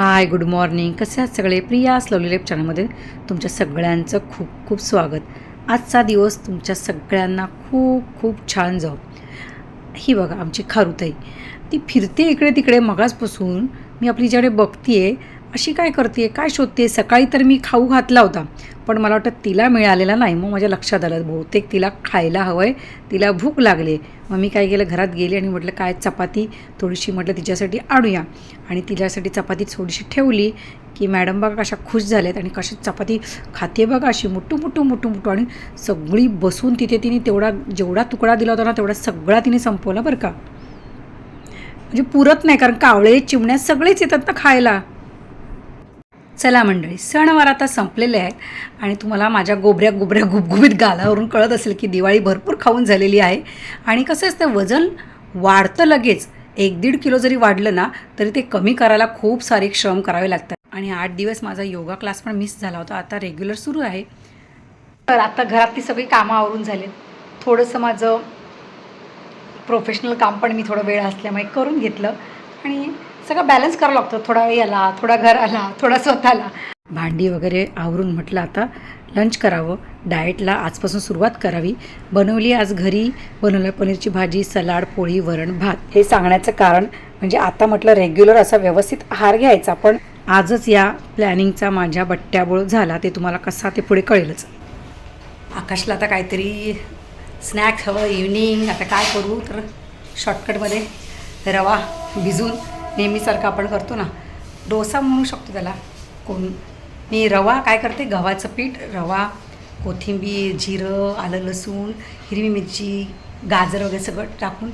Hi good morning कसे आहात सगळे? प्रिया स्लोली लेप चॅनलमध्ये तुमच्या सगळ्यांचं खूप खूप स्वागत. आजचा दिवस तुमच्या सगळ्यांना खूप खूप छान जाऊ ही बघा आमची खारुताई. ती फिरते इकडे तिकडे मगाचपासून मी आपली ज्याकडे बघतीये अशी काय करते काय शोधते सकाळी तर मी खाऊ घातला होता पण मला वाटतं तिला मिळालेला नाही. मग माझ्या लक्षात आलं बहुतेक तिला खायला हवं आहे तिला भूक लागली. मग मी काय केलं? घरात गेले आणि म्हटलं काय चपाती थोडीशी? म्हटलं तिच्यासाठी आणूया. आणि तिच्यासाठी चपाती थोडीशी ठेवली की मॅडम बघा कशा खुश झाल्यात आणि कशी चपाती खाते बघा अशी मुट्टू मुट्टू मुट्टू मुट्टू आणि सगळी बसून तिथे तिने तेवढा जेवढा तुकडा दिला होता ना तेवढा सगळा तिने संपवला बरं का. म्हणजे पुरत नाही कारण कावळे चिमण्या सगळेच येतात ना खायला. चला मंडळी सणवार आता संपलेले आहेत आणि तुम्हाला माझ्या गोबऱ्या गोबऱ्या गुबगुबीत गालावरून कळत असेल की दिवाळी भरपूर खाऊन झालेली आहे. आणि कसं असतं वजन वाढतं लगेच. एक दीड किलो जरी वाढलं ना तरी ते कमी करायला खूप सारे श्रम करावे लागतात. आणि आठ दिवस माझा योगा क्लास पण मिस झाला होता. आता रेग्युलर सुरू आहे. तर आता घरातली सगळी कामं आवरून झाली थोडंसं माझं प्रोफेशनल काम पण मी थोडं वेळ असल्यामुळे करून घेतलं. आणि सगळं बॅलन्स करावं लागतं. थोडा याला थोडा घराला थोडा स्वतःला. भांडी वगैरे आवरून म्हटलं आता लंच करावं. डाएटला आजपासून सुरुवात करावी. बनवली आज घरी बनवलं पनीरची भाजी सलाड पोळी वरण भात. हे सांगण्याचं कारण म्हणजे आता म्हटलं रेग्युलर असा व्यवस्थित आहार घ्यायचा पण आजच या प्लॅनिंगचा माझ्या बट्ट्याबोळ झाला. ते तुम्हाला कसा ते पुढे कळेलच. आकाशला आता काहीतरी स्नॅक्स हवं इव्हनिंग आता काय करू? तर शॉर्टकटमध्ये रवा भिजून नेहमीसारखं आपण करतो ना. डोसा म्हणू शकतो त्याला. कोण मी रवा काय करते? गव्हाचं पीठ रवा कोथिंबीर जिरं आलं लसूण हिरवी मिरची गाजर वगैरे सगळं टाकून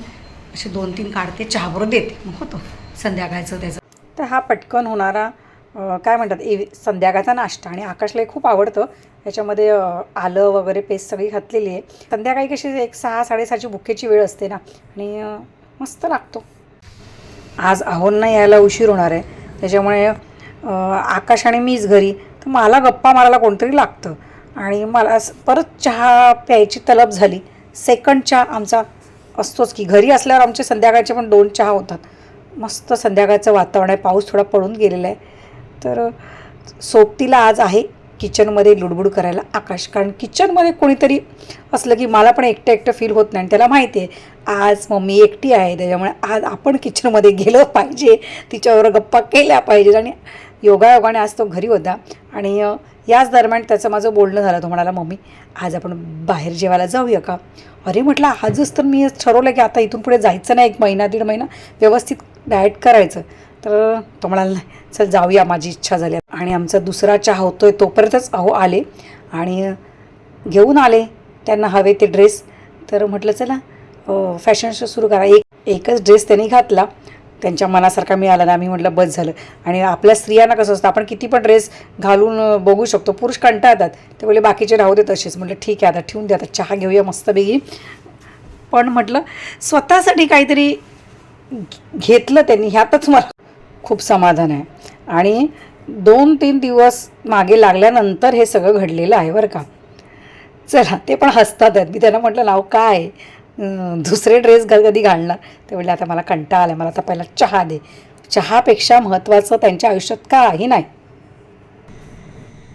असे दोन तीन काढते. चहाबरोबर देते. मग होतो. संध्याकाळचं त्याचं. तर हा पटकन होणारा काय म्हणतात? ए संध्याकाळचा नाश्ता. आणि आकाशला हे खूप आवडतं. याच्यामध्ये आलं वगैरे पेस्ट सगळी घातलेली आहे. संध्याकाळी कशी एक सहा साडेसहाची बुकेची वेळ असते ना. आणि मस्त लागतो. आज आहोंना यायला उशीर होणार आहे. त्याच्यामुळे आकाश आणि मीच घरी. तर मला गप्पा मारायला कोणतरी लागतं. आणि मला परत चहा प्यायची तलब झाली. सेकंड चहा आमचा असतोच की घरी असल्यावर आमचे संध्याकाळचे पण दोन चहा होतात. मस्त संध्याकाळचं वातावरण आहे. पाऊस थोडा पडून गेलेला आहे. तर सोबतीला आज आहे. किचनमध्ये लुडबुड करायला आकाश. कारण किचनमध्ये कोणीतरी असलं की मला पण एकटं एकटं फील होत नाही. आणि त्याला माहिती आहे आज मम्मी एकटी आहे त्याच्यामुळे आज आपण किचनमध्ये गेलं पाहिजे. तिच्यावर गप्पा केल्या पाहिजेत. आणि योगायोगाने आज तो घरी होता. आणि याच दरम्यान त्याचं माझं बोलणं झालं. तो म्हणाला मम्मी आज आपण बाहेर जेवायला जाऊया का? अरे म्हटलं आजच तर मी ठरवलं की आता इथून पुढे जायचं नाही. एक महिना दीड महिना व्यवस्थित डाएट करायचं. तर तो म्हणाला "नाही, चल जाऊया माझी इच्छा झाली आणि आमचा दुसरा चहा होतोय तोपर्यंतच अहो आले. आणि घेऊन आले त्यांना हवे ते ड्रेस तर म्हटलं चला फॅशन शो सुरू करा. एक एकच ड्रेस त्यांनी घातला. त्यांच्या मनासारखा मिळाला ना आम्ही म्हटलं बस झालं. आणि आपल्या स्त्रियांना कसं असतं आपण किती पण ड्रेस घालून बघू शकतो. पुरुष कंटाळतात. ते बोले बाकीचे राहू दे तसेच. म्हटलं ठीक आहे आता ठेवून द्या आता चहा घेऊया मस्तपैकी पण म्हटलं स्वतःसाठी काहीतरी घेतलं त्यांनी. ह्यातच मला खूप समाधान आहे. आणि दोन तीन दिवस मागे लागल्यानंतर हे सगळं घडलेलं आहे बरं का. चला ते पण हसतात आहेत. मी त्यांना म्हटलं नाव काय? दुसरे ड्रेस घ कधी घालणार? ते म्हटलं आता मला कंटाळा आला मला आता पहिला चहा दे. चहापेक्षा महत्त्वाचं त्यांच्या आयुष्यात काही नाही.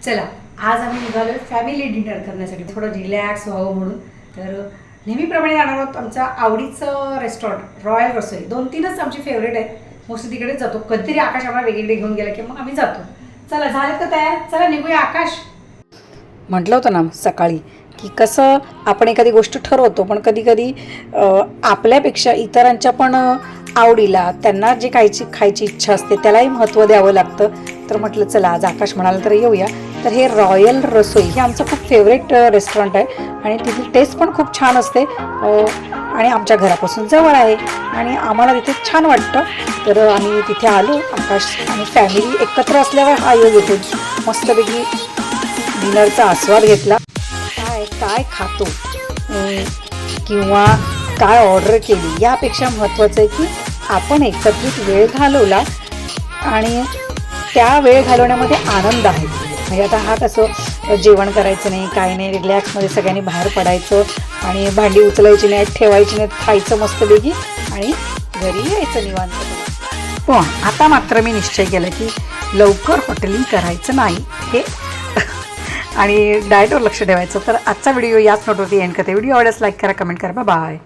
चला आज आम्ही निघालो फॅमिली डिनर करण्यासाठी. थोडं रिलॅक्स व्हावं म्हणून. तर नेहमीप्रमाणे जाणार आहोत आमचं आवडीचं रेस्टॉरंट रॉयल रसोई दोन तीनच आमची फेवरेट आहेत. मोस्टली तिकडेच जातो. कधीतरी आकाश आम्हाला वेगळीकडे घेऊन गेला की मग आम्ही जातो. चला झालं का तयार? चला निघूया आकाश. म्हटलं होतं ना सकाळी की कसं आपण एखादी गोष्ट ठरवतो पण कधी कधी आपल्यापेक्षा इतरांच्या पण आवडीला त्यांना जे खायची खायची इच्छा असते त्यालाही महत्त्व द्यावं लागतं. तर म्हटलं चला आज आकाश म्हणाला तर येऊया. तर हे रॉयल रसोई हे आमचं खूप फेवरेट रेस्टॉरंट आहे. आणि तिथली टेस्ट पण खूप छान असते. आणि आमच्या घरापासून जवळ आहे. आणि आम्हाला तिथे छान वाटतं. तर आम्ही तिथे आलो. आकाश आणि फॅमिली एकत्र असल्यावर हा योग येतो. मस्तपैकी डिनरचा आस्वाद घेतला. काय काय खातो? किंवा काय ऑर्डर केली? यापेक्षा महत्त्वाचं आहे की आपण एकत्रित वेळ घालवला आणि त्या वेळ घालवण्यामध्ये आनंद आहे. म्हणजे आता हा कसं जेवण करायचं नाही काही नाही रिलॅक्समध्ये सगळ्यांनी बाहेर पडायचं आणि भांडी उचलायची नाहीत ठेवायची नाहीत खायचं मस्तपैकी आणि घरी यायचं निवांत. पण आता मात्र मी निश्चय केला की लवकर हॉटेलिंग करायचं नाही हे. आणि डाएटवर लक्ष ठेवायचं. तर आजचा व्हिडिओ याच नोटवरती एंड करते. व्हिडिओ आवडल्यास लाईक करा कमेंट करा. बाय